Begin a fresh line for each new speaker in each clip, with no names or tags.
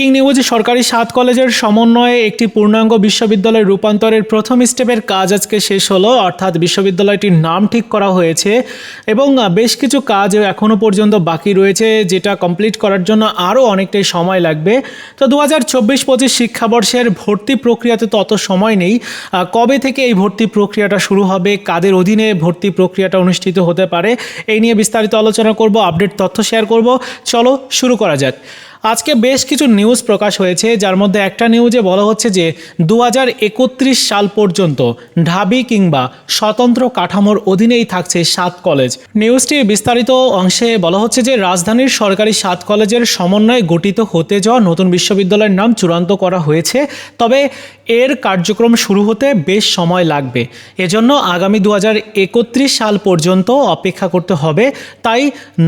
Breaking news সরকারি সাত কলেজের সমন্বয়ে একটি পূর্ণাঙ্গ বিশ্ববিদ্যালয় রূপান্তরের প্রথম স্টেপের কাজ আজকে শেষ হলো, অর্থাৎ বিশ্ববিদ্যালয়টির নাম ঠিক করা হয়েছে এবং বেশ কিছু কাজ এখনও পর্যন্ত বাকি রয়েছে, যেটা কমপ্লিট করার জন্য আরও অনেকটাই সময় লাগবে। তো দু হাজার চব্বিশ পঁচিশ শিক্ষাবর্ষের ভর্তি প্রক্রিয়াতে তো অত সময় নেই কবে থেকে এই ভর্তি প্রক্রিয়াটা শুরু হবে, কাদের অধীনে ভর্তি প্রক্রিয়াটা অনুষ্ঠিত হতে পারে, এই নিয়ে বিস্তারিত আলোচনা করব, আপডেট তথ্য শেয়ার করব। চলো শুরু করা যাক। আজকে বেশ কিছু নিউজ প্রকাশ হয়েছে, যার মধ্যে একটা নিউজে বলা হচ্ছে যে দু হাজার একত্রিশ সাল পর্যন্ত ঢাবি কিংবা স্বতন্ত্র কাঠামোর অধীনেই থাকছে সাত কলেজ নিউজটির বিস্তারিত অংশে বলা হচ্ছে যে, রাজধানীর সরকারি সাত কলেজের সমন্বয়ে গঠিত হতে যাওয়া নতুন বিশ্ববিদ্যালয়ের নাম চূড়ান্ত করা হয়েছে। তবে এর কার্যক্রম শুরু হতে বেশ সময় লাগবে। এজন্য আগামী দু হাজার একত্রিশ সাল পর্যন্ত অপেক্ষা করতে হবে। তাই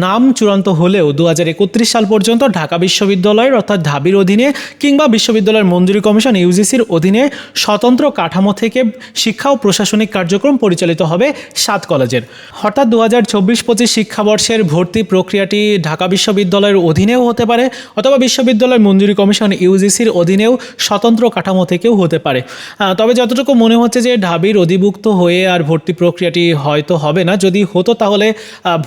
নাম চূড়ান্ত হলেও দু হাজার একত্রিশ সাল পর্যন্ত ঢাকা বিশ্ববিদ্যালয়ের অর্থাৎ ঢাবির অধীনে কিংবা বিশ্ববিদ্যালয়ের মঞ্জুরি কমিশন ইউজিসির অধীনে স্বতন্ত্র কাঠামো থেকে শিক্ষা ও প্রশাসনিক কার্যক্রম পরিচালিত হবে সাত কলেজের। হঠাৎ দু হাজার চব্বিশ পঁচিশ শিক্ষাবর্ষের ভর্তি প্রক্রিয়াটি ঢাকা বিশ্ববিদ্যালয়ের অধীনেও হতে পারে অথবা বিশ্ববিদ্যালয় মঞ্জুরি কমিশন ইউজিসির অধীনেও স্বতন্ত্র কাঠামো থেকেও হতে পারে। তবে যতটুকু মনে হচ্ছে যে ঢাবির অধিভুক্ত হয়ে আর ভর্তি প্রক্রিয়াটি হয়তো হবে না, যদি হতো তাহলে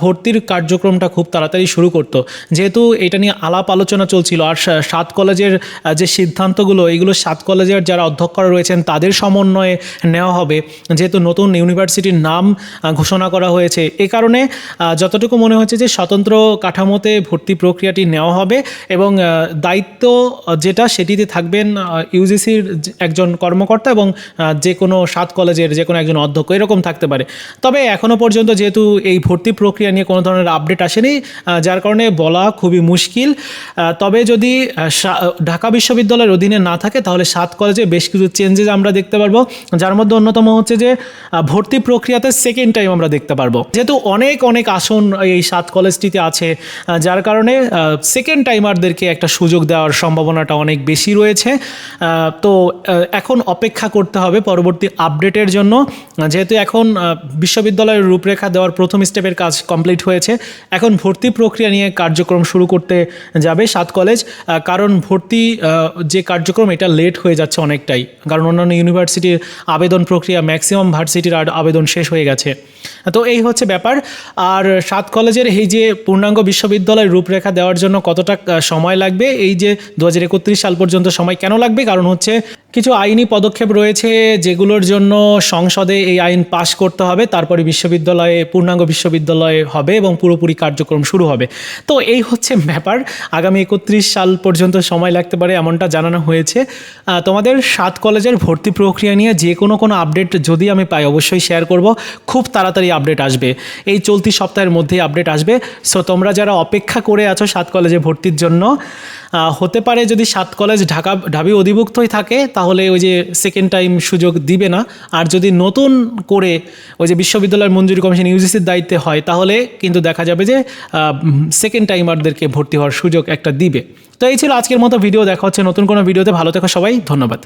ভর্তির কার্যক্রমটা খুব তাড়াতাড়ি শুরু করতো। যেহেতু এটা নিয়ে আলাপ আলোচনা চলছিল, আর সাত কলেজের যে সিদ্ধান্তগুলো, এগুলো সাত কলেজের যারা অধ্যক্ষরা রয়েছেন, তাদের সমন্বয়ে নেওয়া হবে। যেহেতু নতুন ইউনিভার্সিটির নাম ঘোষণা করা হয়েছে, এ কারণে যতটুকু মনে হচ্ছে যে স্বতন্ত্র কাঠামোতে ভর্তি প্রক্রিয়াটি নেওয়া হবে এবং দায়িত্ব যেটা সেটিতে থাকবেন ইউজিসির একজন কর্মকর্তা এবং যে কোনো সাত কলেজের যে কোনো একজন অধ্যক্ষ, এরকম থাকতে পারে। তবে এখনও পর্যন্ত যেহেতু এই ভর্তি প্রক্রিয়া নিয়ে কোনো ধরনের আপডেট আসেনি যার কারণে বলা খুবই মুশকিল। তবে যদি ঢাকা বিশ্ববিদ্যালয়ের অধীনে না থাকে, তাহলে সাত কলেজে বেশ কিছু চেঞ্জেস আমরা দেখতে পারব। যার মধ্যে অন্যতম হচ্ছে যে ভর্তি প্রক্রিয়াতে সেকেন্ড টাইম আমরা দেখতে পারব। যেহেতু অনেক অনেক আসন এই সাত কলেজটিতে আছে যার কারণে সেকেন্ড টাইমারদেরকে একটা সুযোগ দেওয়ার সম্ভাবনাটা অনেক বেশি রয়েছে। তো এখন অপেক্ষা করতে হবে পরবর্তী আপডেটের জন্য। যেহেতু এখন বিশ্ববিদ্যালয়ের রূপরেখা দেওয়ার প্রথম স্টেপের কাজ কমপ্লিট হয়েছে। এখন ভর্তি প্রক্রিয়া নিয়ে কার্যক্রম শুরু করতে যাবে সাত কলেজ। কারণ ভর্তি যে কার্যক্রম, এটা লেট হয়ে যাচ্ছে অনেকটাই। কারণ অন্যান্য ইউনিভার্সিটির আবেদন প্রক্রিয়া ম্যাক্সিমাম ভার্সিটির আবেদন শেষ হয়ে গেছে। তো এই হচ্ছে ব্যাপার। আর সাত কলেজের এই যে পূর্ণাঙ্গ বিশ্ববিদ্যালয় রূপরেখা দেওয়ার জন্য কতটা সময় লাগবে? এই যে দু হাজার একত্রিশ সাল পর্যন্ত সময় কেন লাগবে? কারণ হচ্ছে কিছু আইনি পদক্ষেপ রয়েছে যেগুলোর জন্য সংসদে এই আইন পাশ করতে হবে, তারপরে বিশ্ববিদ্যালয়ে, পূর্ণাঙ্গ বিশ্ববিদ্যালয়ে হবে এবং পুরোপুরি কার্যক্রম শুরু হবে। তো এই হচ্ছে ব্যাপার। আগামী একত্রিশ সাল পর্যন্ত সময় লাগতে পারে এমনটা জানানো হয়েছে। তোমাদের সাত কলেজের ভর্তি প্রক্রিয়া নিয়ে যে কোনো কোনো আপডেট যদি আমি পাই, অবশ্যই শেয়ার করব। খুব তাড়াতাড়ি আপডেট আসবে। এই চলতি সপ্তাহের মধ্যেই আপডেট আসবে। সো তোমরা যারা অপেক্ষা করে আছো সাত কলেজে ভর্তির জন্য হতে পারে যদি সাত কলেজ ঢাকা, ঢাবি অধিভুক্তই থাকে তাহলে ওই যে সেকেন্ড টাইম সুযোগ দিবে না। আর যদি নতুন করে ওই যে বিশ্ববিদ্যালয়ের মঞ্জুরি কমিশন ইউজিসির দায়িত্বে হয়, তাহলে কিন্তু দেখা যাবে যে সেকেন্ড টাইমারদেরকে ভর্তি হওয়ার সুযোগ একটা দিবে। তো এই ছিল আজকের মতো ভিডিও দেখা হচ্ছে নতুন কোনো ভিডিওতে ভালো থেকো সবাই। ধন্যবাদ।